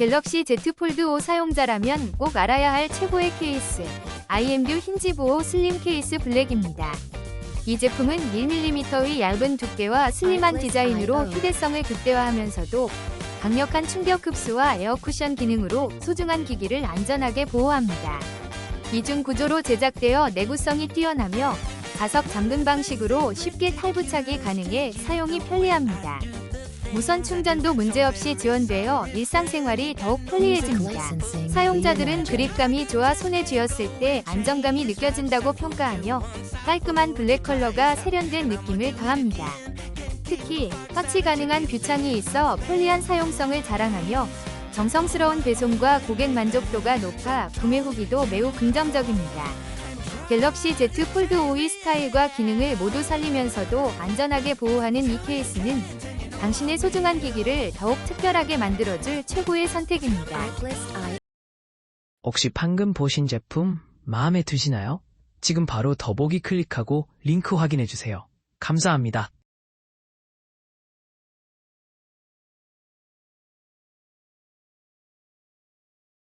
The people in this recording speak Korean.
갤럭시 Z 폴드 5 사용자라면 꼭 알아야 할 최고의 케이스. IMU 힌지 보호 슬림 케이스 블랙입니다. 이 제품은 1mm의 얇은 두께와 슬림한 디자인으로 휴대성을 극대화하면서도 강력한 충격 흡수와 에어 쿠션 기능으로 소중한 기기를 안전하게 보호합니다. 이중 구조로 제작되어 내구성이 뛰어나며 자석 잠금 방식으로 쉽게 탈부착이 가능해 사용이 편리합니다. 무선 충전도 문제없이 지원되어 일상생활이 더욱 편리해집니다. 사용자들은 그립감이 좋아 손에 쥐었을 때 안정감이 느껴진다고 평가하며 깔끔한 블랙 컬러가 세련된 느낌을 더합니다. 특히 터치 가능한 뷰창이 있어 편리한 사용성을 자랑하며 정성스러운 배송과 고객 만족도가 높아 구매 후기도 매우 긍정적입니다. 갤럭시 Z 폴드 5의 스타일과 기능을 모두 살리면서도 안전하게 보호하는 이 케이스는 당신의 소중한 기기를 더욱 특별하게 만들어줄 최고의 선택입니다. 혹시 방금 보신 제품 마음에 드시나요? 지금 바로 더보기 클릭하고 링크 확인해주세요. 감사합니다.